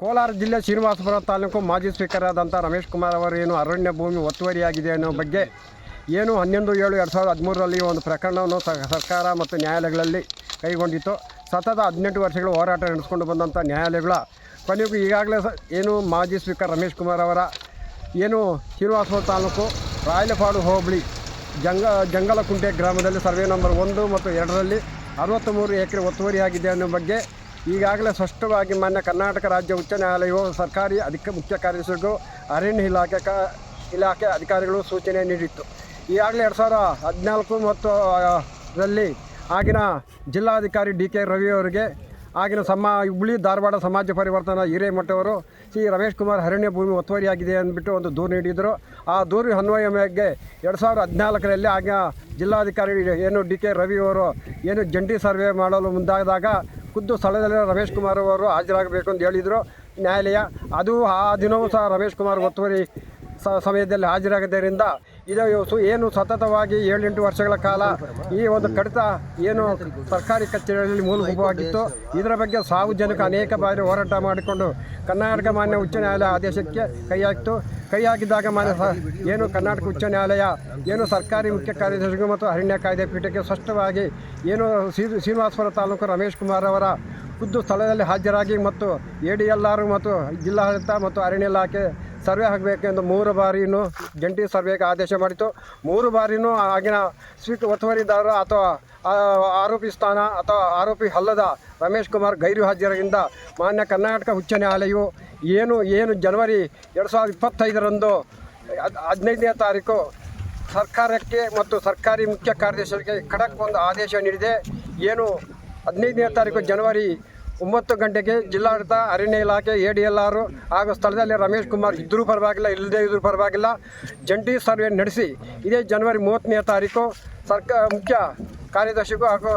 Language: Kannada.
ಕೋಲಾರ ಜಿಲ್ಲೆ ಶ್ರೀನಿವಾಸಪುರ ತಾಲೂಕು ಮಾಜಿ ಸ್ಪೀಕರ್ ಆದಂಥ ರಮೇಶ್ ಕುಮಾರ್ ಅವರು ಏನು ಅರಣ್ಯ ಭೂಮಿ ಒತ್ತುವರಿಯಾಗಿದೆ ಅನ್ನೋ ಬಗ್ಗೆ ಏನು ಹನ್ನೊಂದು ಏಳು ಎರಡು ಸಾವಿರದ ಹದಿಮೂರರಲ್ಲಿ ಒಂದು ಪ್ರಕರಣವನ್ನು ಸರ್ಕಾರ ಮತ್ತು ನ್ಯಾಯಾಲಯಗಳಲ್ಲಿ ಕೈಗೊಂಡಿತ್ತು. ಸತತ ಹದಿನೆಂಟು ವರ್ಷಗಳು ಹೋರಾಟ ನಡೆಸ್ಕೊಂಡು ಬಂದಂಥ ನ್ಯಾಯಾಲಯಗಳ ಕೊನೆಗೂ ಈಗಾಗಲೇ ಏನು ಮಾಜಿ ಸ್ಪೀಕರ್ ರಮೇಶ್ ಕುಮಾರ್ ಅವರ ಏನು ಶ್ರೀನಿವಾಸಪುರ ತಾಲೂಕು ರಾಯಲಪಾಡು ಹೋಬಳಿ ಜಂಗ ಜಂಗಲಕುಂಟೆ ಗ್ರಾಮದಲ್ಲಿ ಸರ್ವೆ ನಂಬರ್ ಒಂದು ಮತ್ತು ಎರಡರಲ್ಲಿ ಅರವತ್ತ್ಮೂರು ಎಕರೆ ಒತ್ತುವರಿಯಾಗಿದೆ ಅನ್ನೋ ಬಗ್ಗೆ ಈಗಾಗಲೇ ಸ್ಪಷ್ಟವಾಗಿ ಮಾನ್ಯ ಕರ್ನಾಟಕ ರಾಜ್ಯ ಉಚ್ಚ ನ್ಯಾಯಾಲಯವು ಸರ್ಕಾರಿ ಅಧಿಕ ಮುಖ್ಯ ಕಾರ್ಯದರ್ಶಿಗೂ ಅರಣ್ಯ ಇಲಾಖೆ ಕ ಇಲಾಖೆ ಅಧಿಕಾರಿಗಳು ಸೂಚನೆ ನೀಡಿತ್ತು. ಈಗಾಗಲೇ ಎರಡು ಸಾವಿರ ಹದಿನಾಲ್ಕು ಮತ್ತು ರಲ್ಲಿ ಆಗಿನ ಜಿಲ್ಲಾಧಿಕಾರಿ ಡಿ ಕೆ ರವಿ ಅವರಿಗೆ ಆಗಿನ ಸಮ, ಹುಬ್ಳಿ ಧಾರವಾಡ ಸಮಾಜ ಪರಿವರ್ತನಾ ಹಿರೇಮಠವರು ಶ್ರೀ ರಮೇಶ್ ಕುಮಾರ್ ಅರಣ್ಯ ಭೂಮಿ ಒತ್ತುವರಿಯಾಗಿದೆ ಅಂದ್ಬಿಟ್ಟು ಒಂದು ದೂರು ನೀಡಿದರು. ಆ ದೂರು ಅನ್ವಯ ಎರಡು ಸಾವಿರದ ಹದಿನಾಲ್ಕರಲ್ಲಿ ಆಗ ಜಿಲ್ಲಾಧಿಕಾರಿ ಏನು ಡಿ ಕೆ ರವಿ ಅವರು ಏನು ಜಂಟಿ ಸರ್ವೆ ಮಾಡಲು ಮುಂದಾದಾಗ ಖುದ್ದು ಸ್ಥಳದಲ್ಲಿ ರಮೇಶ್ ಕುಮಾರ್ ಅವರು ಹಾಜರಾಗಬೇಕು ಅಂತ ಹೇಳಿದರು. ನ್ಯಾಯಾಲಯ, ಅದು ಆ ದಿನವೂ ಸಹ ರಮೇಶ್ ಕುಮಾರ್ ಒತ್ತುವರಿ ಸಮಯದಲ್ಲಿ ಹಾಜರಾಗದ್ದರಿಂದ ಇದು ಏನು ಸತತವಾಗಿ ಏಳೆಂಟು ವರ್ಷಗಳ ಕಾಲ ಈ ಒಂದು ಕಡಿತ ಏನು ಸರ್ಕಾರಿ ಕಚೇರಿಗಳಲ್ಲಿ ಮೂಲಭೂತವಾಗಿತ್ತು. ಇದರ ಬಗ್ಗೆ ಸಾರ್ವಜನಿಕ ಅನೇಕ ಬಾರಿ ಹೋರಾಟ ಮಾಡಿಕೊಂಡು ಕರ್ನಾಟಕ ಮಾನ್ಯ ಉಚ್ಚ ನ್ಯಾಯಾಲಯ ಆದೇಶಕ್ಕೆ ಕೈ ಹಾಕಿತು ಕೈ ಹಾಕಿದಾಗ ಮಾನ್ಯ ಏನು ಕರ್ನಾಟಕ ಉಚ್ಚ ನ್ಯಾಯಾಲಯ, ಏನು ಸರ್ಕಾರಿ ಮುಖ್ಯ ಕಾರ್ಯದರ್ಶಿಗಳು ಮತ್ತು ಅರಣ್ಯ ಕಾಯ್ದೆ ಪೀಠಕ್ಕೆ ಸ್ಪಷ್ಟವಾಗಿ ಏನು ಶ್ರೀ ಶ್ರೀನಿವಾಸಪುರ ತಾಲೂಕು ರಮೇಶ್ ಕುಮಾರ್ ಅವರ ಖುದ್ದು ಸ್ಥಳದಲ್ಲಿ ಹಾಜರಾಗಿ ಮತ್ತು ಎ ಡಿ ಎಲ್ ಆರ್ ಮತ್ತು ಜಿಲ್ಲಾಡಳಿತ ಮತ್ತು ಅರಣ್ಯ ಇಲಾಖೆ ಸರ್ವೆ ಆಗಬೇಕೆಂದು ಮೂರು ಬಾರಿನೂ ಜಂಟಿ ಸರ್ವೆಗೆ ಆದೇಶ ಮಾಡಿತು ಮೂರು ಬಾರಿನೂ ಆಗಿನ ಸ್ವೀಟ್ ಒತ್ತುವರಿದಾರ ಅಥವಾ ಆರೋಪಿ ಸ್ಥಾನ ಅಥವಾ ಆರೋಪಿ ಅಲ್ಲದ ರಮೇಶ್ ಕುಮಾರ್ ಗೈರು ಹಾಜರಿಂದ ಮಾನ್ಯ ಕರ್ನಾಟಕ ಉಚ್ಚ ನ್ಯಾಯಾಲಯವು ಏನು ಏನು ಜನವರಿ ಎರಡು ಸಾವಿರದ ಇಪ್ಪತ್ತೈದರಂದು ಹದ್- ಹದಿನೈದನೇ ತಾರೀಕು ಸರ್ಕಾರಕ್ಕೆ ಮತ್ತು ಸರ್ಕಾರಿ ಮುಖ್ಯ ಕಾರ್ಯದರ್ಶಿಗೆ ಖಡಕ್ ಒಂದು ಆದೇಶ ನೀಡಿದೆ. ಏನು, ಹದಿನೈದನೇ ತಾರೀಕು ಜನವರಿ ಒಂಬತ್ತು ಗಂಟೆಗೆ ಜಿಲ್ಲಾಡಳಿತ, ಅರಣ್ಯ ಇಲಾಖೆ ಎ ಡಿ ಎಲ್ ಆರ್ ಹಾಗೂ ಸ್ಥಳದಲ್ಲಿ ರಮೇಶ್ ಕುಮಾರ್ ಇದ್ದರೂ ಪರವಾಗಿಲ್ಲ ಇಲ್ಲದೇ ಇದ್ರೂ ಪರವಾಗಿಲ್ಲ. ಜಂಟಿ ಸರ್ವೆ ನಡೆಸಿ, ಇದೇ ಜನವರಿ ಮೂವತ್ತನೇ ತಾರೀಕು ಸರ್ಕಾರ ಮುಖ್ಯ ಕಾರ್ಯದರ್ಶಿಗೂ ಹಾಗೂ